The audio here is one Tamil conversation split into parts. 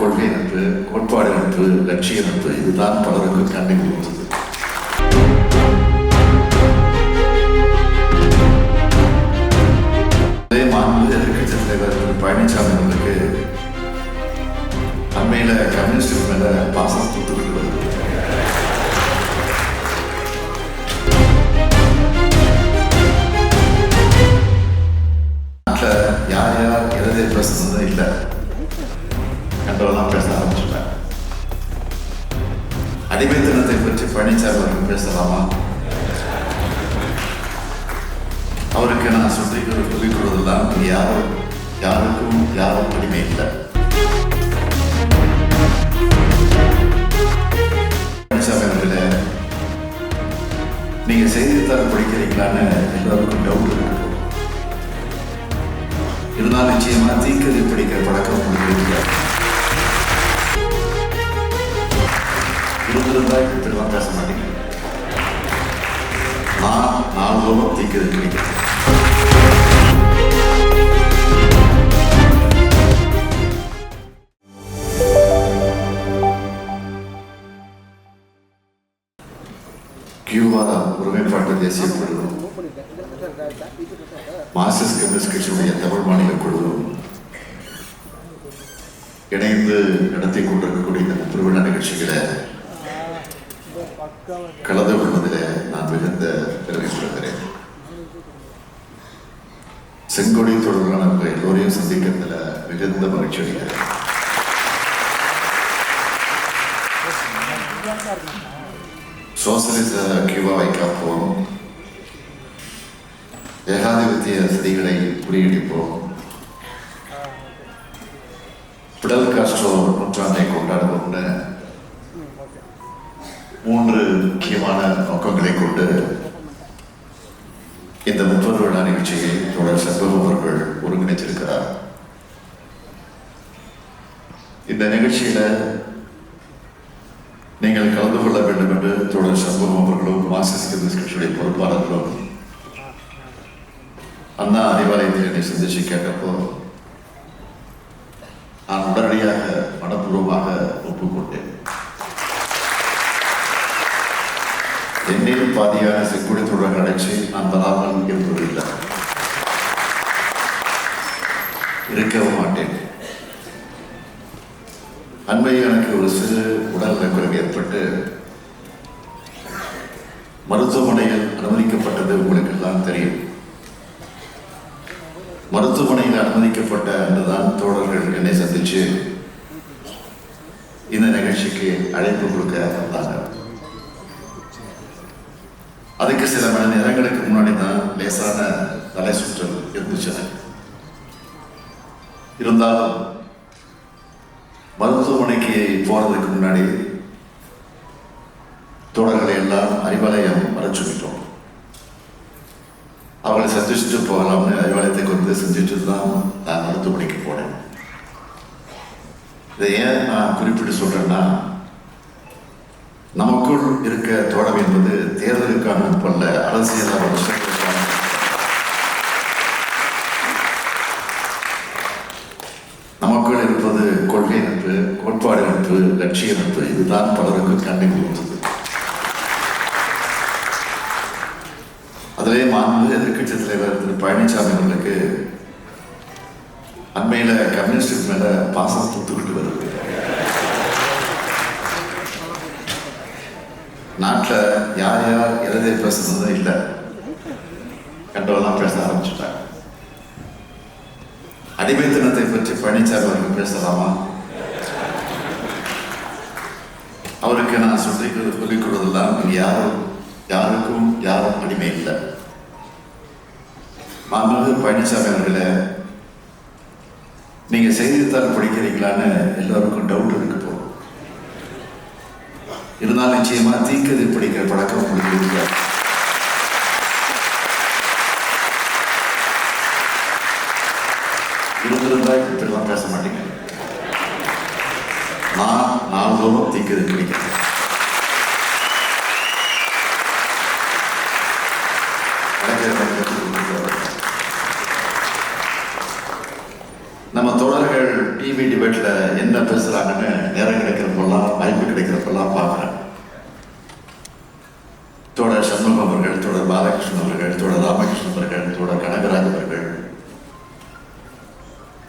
கொள்கை நட்பு கோட்பாடு நட்பு லட்சிய நட்பு இதுதான் பலருக்கு கண்ணை கொடுத்தது. அதே மாண்பு எதிர்கட்சி தலைவர் திரு பழனிசாமி அவர்களுக்கு அண்மையில் கம்யூனிஸ்ட் மேல பாசம் கொடுத்துக்கிட்டு வருது. நாட்டில் யார் யார் எதை பிரச்சனை இல்லை. கண்ட்ரோலாக பேச ஆரம்பிச்சுட்டாங்க அடிமைத்தனத்தை பற்றி பழனிசாமி அவர்கள் பேசலாமா? அவருக்கு நான் சொல்லி சொல்லிக் கொடுவதெல்லாம் யாரும் யாருக்கும் யாரும் அடிமை இல்லை. பழனிசாமி அவர்களே நீங்க செய்தித்தாள் படிக்கிறீங்களான்னு எல்லாருக்கும் டவுட் இருக்கு. இருந்தாலும் நிச்சயமா தீக்கதை படிக்கிற பழக்கம் உங்களுக்கு இருந்திருந்தால் இப்படிலாம் பேச மாட்டேங்க நான் நாள்தோறும் தீக்கிறது கிடைக்கிறேன் கியூபா ஒருமைப்பாட்டு தேசிய குழு மார்க்சிஸ்ட் கம்யூனிஸ்ட் கட்சியுடைய தமிழ் மாநில குழு இணைந்து நடத்தி கொண்டிருக்கக்கூடிய இந்த திருவிழா நிகழ்ச்சிகளை கலந்து கொள்வதில் நான் மிகுந்த பெருமை கொள்கிறேன். செங்கொடி தொடர்பான உங்கள் எல்லோரையும் சந்திக்கிறதுல மிகுந்த மகிழ்ச்சி அடைகிறேன் சோசலிச கியூபாவை காப்போம் ஏகாதிபத்திய சதிகளை முறியடிப்போம். பிடல் காஸ்ட்ரோ நூற்றாண்டை கொண்டாடுவோம்னு மூன்று முக்கியமான நோக்கங்களை கொண்டு இந்த முப்பது விழா நிகழ்ச்சியை தொடர் செல்வம் அவர்கள் ஒருங்கிணைத்திருக்கிறார் இந்த நிகழ்ச்சியில நீங்கள் கலந்து கொள்ள வேண்டும் என்று தொடர் சண்முகம் அவர்களும் மார்க்சிஸ்ட் கம்யூனிஸ்ட் கட்சியுடைய பொறுப்பாளர்களும் அண்ணா அறிவாலயத்தில் என்னை சந்திச்சு கேட்டப்போ நான் உடனடியாக மனப்பூர்வமாக ஒப்புக்கொண்டேன். என்னில் பாதியான செக்குடத்துடன் அடைச்சி நான் வராமல் என்பதில்லை இருக்கவும் மாட்டேன். அண்மையில் எனக்கு ஒரு சிறு உடல் நலக்குறைவு ஏற்பட்டு மருத்துவமனையில் அனுமதிக்கப்பட்டது உங்களுக்கு எல்லாம் தெரியும். மருத்துவமனையில் அனுமதிக்கப்பட்ட அன்றுதான் தோழர்கள் என்னை சந்திச்சு இந்த நிகழ்ச்சிக்கு அழைப்பு கொடுக்க வந்தாங்க அதுக்கு சில மணி நேரங்களுக்கு முன்னாடி தான் லேசான தலை சுற்றல் இருந்துச்சு இருந்தாலும் மருத்துவமனைக்கு போறதுக்கு முன்னாடி தோழர்களை எல்லாம் அறிவாலயம் வர சொல்லிட்டோம். அவளை சந்திச்சுட்டு போகலாம்னு அறிவாலயத்துக்கு வந்து செஞ்சுட்டு தான் நான் மருத்துவமனைக்கு போனேன். இதை ஏன் நான் குறிப்பிட்டு சொல்றேன்னா நமக்குள் இருக்க தோழம் என்பது தேர்தலுக்கான நட்பல்ல அரசியல் அவசியங்களுக்கான நமக்குள் இருப்பது கொள்கை நட்பு கோட்பாடு நட்பு லட்சிய நட்பு இதுதான் பலருக்கு கண்டிப்பாக கொடுத்தது அதிலே மாண்பு எதிர்க்கட்சி தலைவர் திரு. பழனிசாமி அவர்களுக்கு அண்மையில கம்யூனிஸ்ட் மேல பாசம் தூத்துக்கிட்டு வருது. நாட்டில் யார் யார் எதை பேசுறது இல்லை கண்டவெல்லாம் பேச ஆரம்பிச்சுட்டாங்க அடிமைத்தனத்தை பற்றி பழனிசாமி அவர்கள் பேசலாமா அவருக்கு நான் சொல்லி சொல்லிக் கொடுவதெல்லாம் யாரும் யாருக்கும் யாரும் அடிமை இல்லை மாண்புமிகு பழனிசாமி அவர்களே நீங்க செய்தித்தாள் படிக்கிறீங்களான்னு எல்லாருக்கும் டவுட் இருக்கு இருந்தாலும் நிச்சயமா தீக்கதி பிடிக்கிற பழக்கம் உங்களுக்கு இல்லை இருந்திருந்தா இப்படிலாம் பேச மாட்டீங்க. நான் நாள்தோறும் தீக்கதி பிடிக்கிறேன் நம்ம தோழர்கள் டிவி டிபேட்ல என்ன பேசுறாங்கன்னு நேரம் கிடைக்கிறப்பெல்லாம் வாய்ப்பு கிடைக்கிறப்பெல்லாம் பார்க்குறேன் தோழர் சண்முகம் அவர்கள் தோழர் பாலகிருஷ்ணன் அவர்கள் தோழர் ராமகிருஷ்ணன் அவர்கள் தோழர் கனகராஜ் அவர்கள்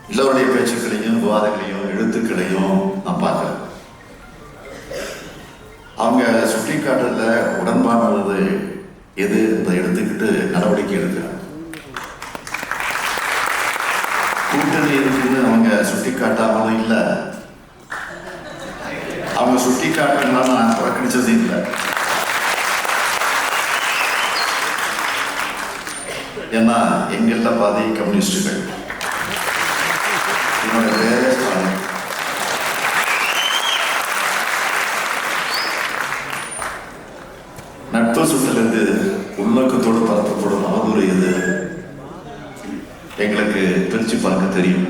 எல்லோருடைய பேச்சுக்களையும் விவாதங்களையும் எழுத்துக்களையும் நான் பார்க்கிறேன். அவங்க சுட்டி காட்டுறதுல உடன்பானது எது என்பதை எடுத்துக்கிட்டு நடவடிக்கை எடுக்கிறாங்க. கூட்டணி இருக்குன்னு அவங்க சுட்டி காட்டாமலும் இல்லை. அவங்க சுட்டி காட்டுறதுனால நான் புறக்கணிச்சது இல்லை. ஏன்னா எங்கெல்ல பாதி கம்யூனிஸ்டுகள். என்னோட பேரே ஸ்டாலின் நட்பு சுற்றிலிருந்து உள்நோக்கத்தோடு பரப்பப்படும் அவதூறு இது எங்களுக்கு பிரித்து பார்க்க தெரியும்.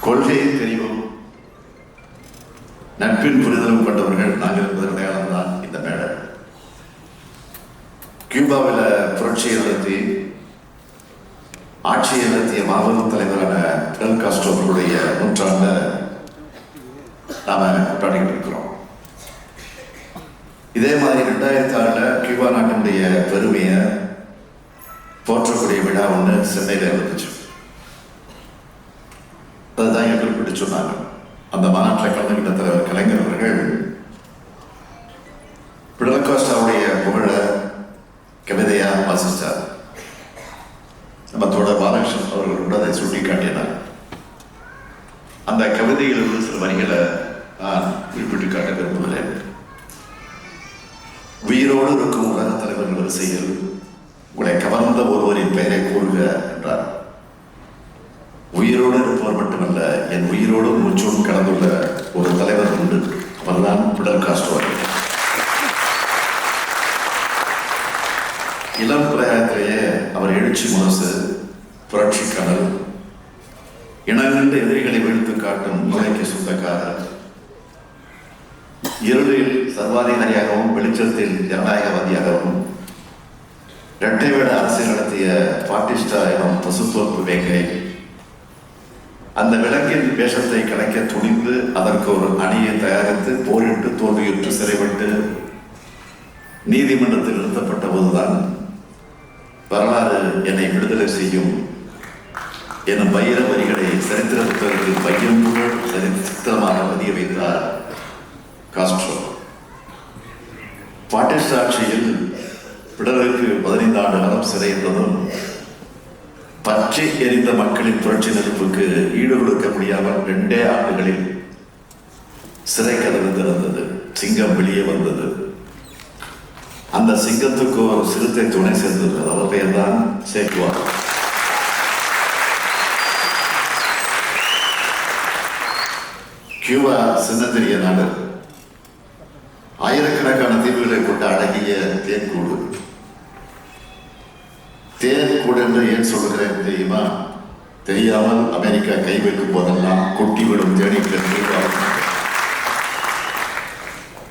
கொள்கையை தெரியும். நட்பின் புரிதலும் கொண்டவர்கள் நாங்கள் என்பது அடையாளம் தான் இந்த மேடை. கியூபாவில் புரட்சியை நடத்தி ஆட்சியை நடத்திய மாபெரும் தலைவரான எல் காஸ்ட்ரோ அவர்களுடைய நூற்றாண்ட நாம கொண்டாடிட்டு இருக்கிறோம் இதே மாதிரி ரெண்டாயிரத்தி ஆறுல கியூபா நாட்டினுடைய பெருமையை போற்றக்கூடிய விழா ஒன்று சென்னையில் இருந்துச்சு அதுதான் எங்க குறிப்பிட்டு சொன்னாங்க. அந்த மாநாட்டில் கலந்துகிட்ட தலைவர் கலைஞர் அவர்கள் பிடல் காஸ்டாவுடைய புகழ கவிதையா வாசிச்சார். நம்ம தோழர் பாலகிருஷ்ணன் அவர்கள் கூட அதை சுட்டி காட்டினார் அந்த கவிதையிலிருந்து சில வரிகளை நான் குறிப்பிட்டு காட்ட விரும்புகிறேன். உயிரோடு இருக்கும் உலக தலைவர்கள் வரிசையில் உங்களை கவர்ந்த ஒருவரின் பெயரை கூறுக என்றார். உயிரோடு இருப்பவர் மட்டுமல்ல என் உயிரோடு மூச்சோடும் கலந்துள்ள ஒரு தலைவர் உண்டு. அவர்தான் பிடல் காஸ்ட்ரோ இளம் பிரயாத்திலேயே அவர் எழுச்சி மனசு புரட்சி கடல் இனங்கண்ட எதிரிகளை வீழ்த்து காட்டும் மூளைக்கு சொந்தக்காரர் இருளில் சர்வாதிகாரியாகவும் வெளிச்சத்தில் ஜனநாயகவாதியாகவும் இரட்டை வேட அரசியல் நடத்திய பாட்டிஸ்டா எனும் பசுத்தோப்பு வேங்கை அந்த விளக்கின் வேஷத்தை கலைக்க துணிந்து அதற்கு ஒரு அணியை தயாரித்து போரிட்டு தோல்வியுற்று சிறைப்பட்டு நீதிமன்றத்தில் நிறுத்தப்பட்ட போதுதான் வரலாறு என்னை விடுதலை செய்யும். எனும் வைர வரிகளை சரித்திர புத்தகத்தில் பையன் புகழ் சரித்திரமாக பதிய வைத்தார் காஸ்ட்ரோ. பாட்டிஸ்ட் ஆட்சியில் பிடருக்கு பதினைந்து ஆண்டு காலம் சிறை இருந்ததும் பச்சை எரிந்த மக்களின் புரட்சி நெருப்புக்கு ஈடு கொடுக்க முடியாமல் ரெண்டே ஆண்டுகளில் சிறை கதவு திறந்தது சிங்கம் வெளியே வந்தது. அந்த சிங்கத்துக்கு ஒரு சிறுத்தை துணை சேர்ந்தது அவர் பெயர் தான் சேக்குவா கியூபா சின்னத்திரிய நாடு. ஆயிரக்கணக்கான தீவுகளை கொண்ட அடங்கிய தேன்கூடு. தேன்கூடு என்று ஏன் சொல்கிறேன் தெரியுமா? தெரியாமல் அமெரிக்கா கை வைக்கும் போதெல்லாம் கொட்டி விடும் தேனீக்கள்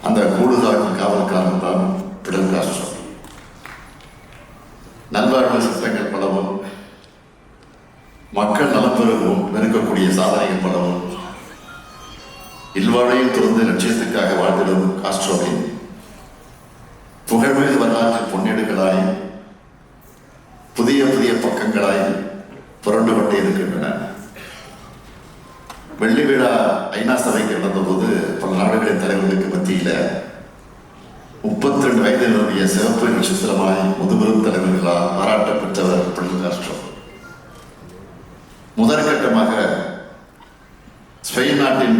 அந்த கூடுதாக்கும் காவல்காரன் தான் பிடல் காஸ்ட்ரோ நல்வாழ்வு சட்டங்கள் பலவும் மக்கள் நலப்பெருவும் இருக்கக்கூடிய நெருக்கக்கூடிய சாதனைகள் பலவும் இல்வாழையில் துறந்து லட்சியத்துக்காக வாழ்ந்திடும் காஸ்ட்ரோவின் புகழ்மிகு வரலாற்று பொன்னேடுகளாய் புதிய புதிய பக்கங்களாய் புரண்டு கொண்டே இருக்கின்றன. வெள்ளி விழா ஐநா சபைக்கு நடந்தபோது பல நாடுகளின் தலைவர்களுக்கு மத்தியில் முப்பத்தி ரெண்டு வயது நிரம்பிய சிவப்பு நட்சத்திரமாய் முதுபெரும் தலைவர்களால் பாராட்ட பெற்றவர் பிடல் காஸ்ட்ரோ முதற்கட்டமாக ஸ்பெயின் நாட்டின்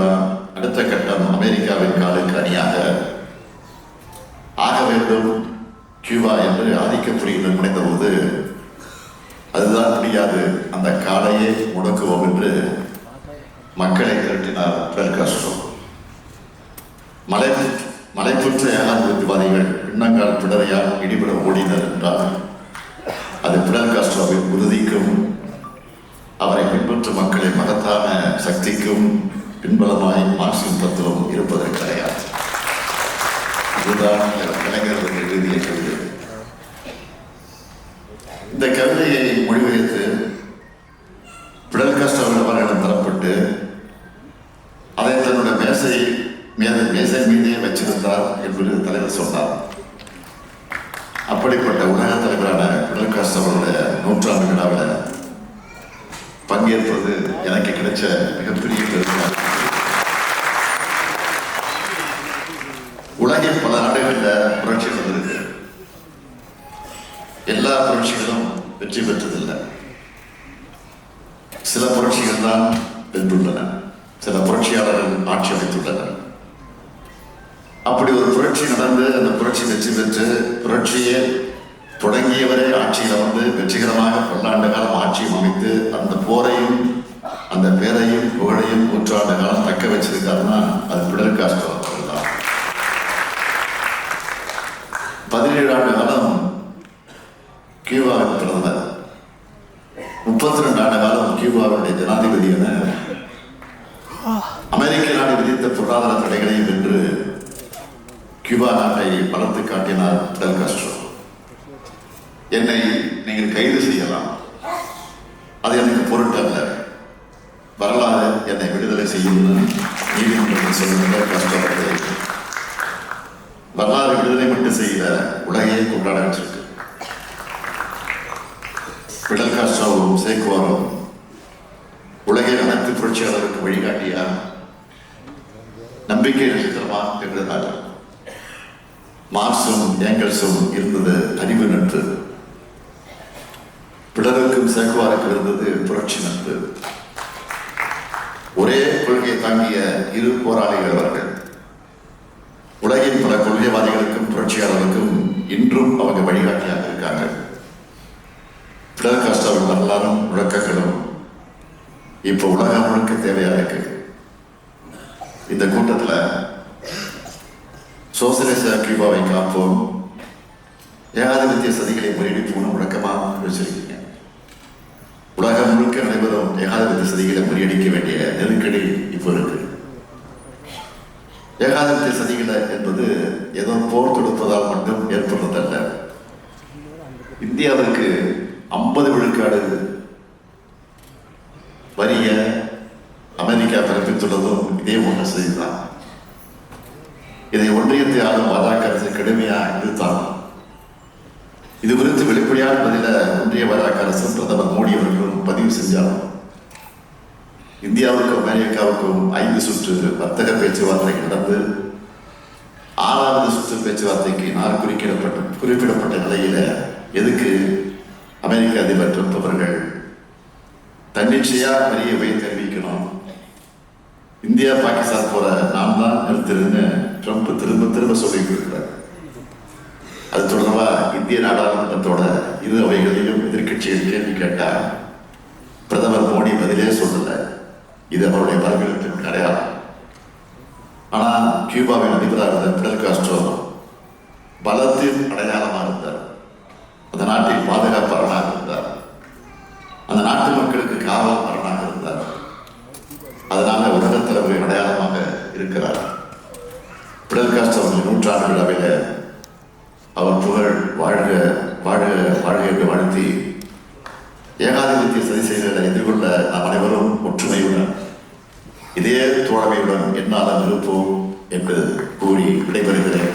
கியூபா அடுத்த கட்டம் அமெரிக்காவின் காலுக்கு அணியாக ஆக வேண்டும். கியூபா என்று ஆதிக்க புரியுடன் முனைந்தபோது அதுதான் முடியாது அந்த காலையே முடக்குவோம் என்று மக்களை திரட்டினார் பிடல் காஸ்ட்ரோ. மலை மலைப்புற்ற ஏகாதிபத்தியவாதிகள் பின்னங்கால் பிடரையால் இடிபட ஓடினர் என்றால் அது பிடல் காஸ்ட்ரோவின் உறுதிக்கும் அவரை பின்பற்றும் மக்களின் மகத்தான சக்திக்கும் பின்பலமாய் மார்க்சின் தத்துவம் இருப்பதற்கு கிடையாது இதுதான் கலைஞர்கள் எழுதிய கவிதை. இந்த கவிதையை மொழிபெயர்த்து பிடல் கஷ்டம் அவர்களிடம் தரப்பட்டு அதை தன்னுடைய மேசை மேதை மேசை மீதே வச்சிருந்தார் என்று தலைவர் சொன்னார். அப்படிப்பட்ட உலக தலைவரான பிடல் கஷ்டம் நூற்றாண்டு விழாவில் பங்கேற்பது எனக்கு கிடைச்ச மிகப்பெரிய பெருமை புரட்சி வந்திருக்கு. எல்லா புரட்சிகளும் வெற்றி பெற்றதில்லை. சில புரட்சிகள் தான் வென்றுள்ளன. சில புரட்சியாளர்கள் ஆட்சி அமைத்துள்ளனர். அப்படி ஒரு புரட்சி நடந்து அந்த புரட்சி வெற்றி பெற்று புரட்சியை தொடங்கியவரே ஆட்சியில் வந்து வெற்றிகரமாக பல்லாண்டு காலம் ஆட்சியும் அமைத்து அந்த போரையும் அந்த பேரையும் புகழையும் நூற்றாண்டு காலம் தக்க வச்சிருக்காருன்னா அது பிடல் காஸ்ட்ரோ அவர்கள் தான் பதினேழு ஆண்டு காலம் கியூபாவின் பிரதமர் முப்பத்தி ரெண்டு ஆண்டு காலம் கியூபாவுடைய ஜனாதிபதி என அமெரிக்க நாடு விதித்த பொருளாதார தடைகளையும் வென்று கியூபா நாட்டை வளர்த்து காட்டினார் பிடல் காஸ்ட்ரோ. என்னை நீங்கள் கைது செய்யலாம். அது எனக்கு பொருட்டல்ல வரலாறு என்னை விடுதலை செய்யும் நீதிமன்றத்தில் சொல்லுங்கள் கஷ்டப்பட்டு வரலாறு விடுதலை மட்டும் செய்யல உலகையே கொண்டாட வச்சிருக்கு. பிடல் காஸ்ட்ரோவும் சேக்குவாரும் உலகை அனைத்து புரட்சியாளருக்கு வழிகாட்டியா நம்பிக்கை நட்சத்திரமா என்றதால் மார்க்சும் ஏங்கல்ஸும் இருந்தது அறிவு நட்பு. பிடருக்கும் சேக்குவாருக்கும் இருந்தது புரட்சி நட்பு. ஒரே கொள்கையை தாங்கிய இரு போராளிகள் அவர்கள். உலகின் பல கொள்கைவாதிகளுக்கும் புரட்சியாளர்களுக்கும் இன்றும் அவங்க வழிகாட்டியாக இருக்காங்க. பிடல் காஸ்டாவின் வரலாறும் முழக்கங்களும் இப்போ உலகம் முழுக்க தேவையா இருக்கு? இந்த கூட்டத்தில் சோசியலிச கியூபாவை காப்போம். ஏகாதிபத்திய சதிகளை முறியடிப்போம்னு முழக்கமா வச்சிருக்கீங்க. உலகம் முழுக்க நடைபெறும் ஏகாதிபத்திய சதிகளை முறியடிக்க வேண்டிய நெருக்கடி இப்போ இருக்கு. ஏகாதிபத்திய சதிகளை என்பது ஏதோ போர் தொடுப்பதால் மட்டும் ஏற்படுறதல்ல. இந்தியாவிற்கு ஐம்பது விழுக்காடு வரிய அமெரிக்கா பிறப்பித்துள்ளதும் இதே ஒன்று செய்திதான். இதை ஒன்றியத்தை ஆளும் பாஜக அரசு கடுமையாக எதிர்த்தாங்க இது குறித்து வெளிப்படையான பதில ஒன்றிய பாஜக அரசும் பிரதமர் மோடி அவர்களும் பதிவு செஞ்சாலும் இந்தியாவுக்கும் அமெரிக்காவுக்கும் ஐந்து சுற்று வர்த்தக பேச்சுவார்த்தை நடந்து ஆறாவது சுற்று பேச்சுவார்த்தைக்கு நான் குறிக்கிடப்பட்ட குறிப்பிடப்பட்ட நிலையில எதுக்கு அமெரிக்க அதிபர் ட்ரம்ப் அவர்கள் தன்னிச்சையா பெரிய தெரிவிக்கணும்? இந்தியா பாகிஸ்தான் போற நான் தான் நிறுத்துறேன்னு ட்ரம்ப் திரும்ப திரும்ப சொல்லிட்டு இருக்கிறார். அது தொடர்பா இந்திய நாடாளுமன்றத்தோட இரு அவைகளையும் எதிர்கட்சியில் கேள்வி கேட்டா பிரதமர் மோடி பதிலே சொல்லலை. இது அவருடைய பலவீனத்தின் அடையாளம். ஆனால் கியூபாவின் அதிபராக இருந்த பிடல் காஸ்ட்ரோ பலத்தின் அடையாளமாக இருந்தார். அந்த நாட்டின் பாதுகாப்பாளராக இருந்தார். அந்த நாட்டு மக்களுக்கு காவல் அரணாக இருந்தார். அதனால உலகத்தில் ஒரு அடையாளமாக இருக்கிறார். பிடல் காஸ்ட்ரோ நூற்றாண்டு விழாவில் அவர் புகழ் வாழ்க வாழ்க வாழ்க என்று வாழ்த்தி ஏகாதிபத்திய சதி செயல்களை எதிர்கொள்ள நாம் அனைவரும் தோழமையுடன் என்னால் இருப்போம் என்று கூறி விடைபெறுகிறேன்.